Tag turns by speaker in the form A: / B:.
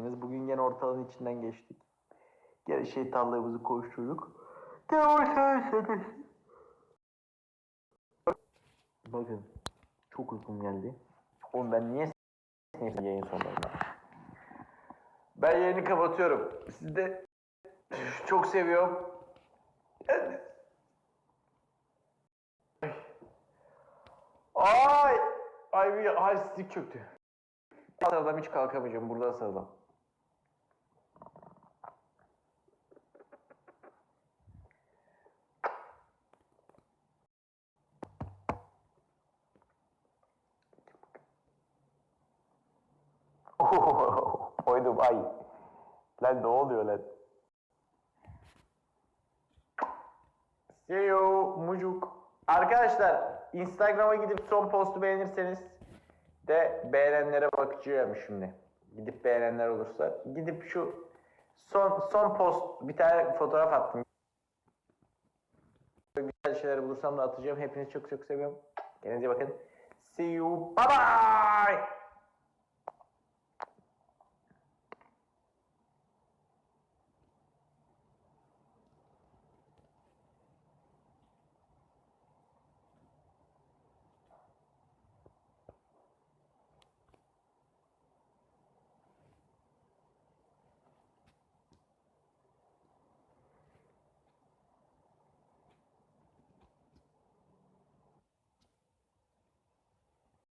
A: giydiniz. Bugün gene ortalığın içinden geçtik. Gene şeytanlığımızı koşturduk. Gene ortalığın Bakın çok uykum geldi. Oğlum ben niye s**eyim yayın sonlarında? Ben yayını kapatıyorum. Sizi de çok seviyorum. Ay! Ay bir halsizlik çöktü. Sarıldam hiç kalkamayacağım. Burada sarıldam. Oydum ay. Lan ne oluyor lan? See you mucuk. Arkadaşlar Instagram'a gidip son postu beğenirseniz de beğenenlere bakacağım şimdi. Gidip beğenenler olursa. Gidip şu son son post bir tane fotoğraf attım. Güzel şeyler bulursam da atacağım. Hepinizi çok çok seviyorum. Kendinize bakın. See you. Bye bye.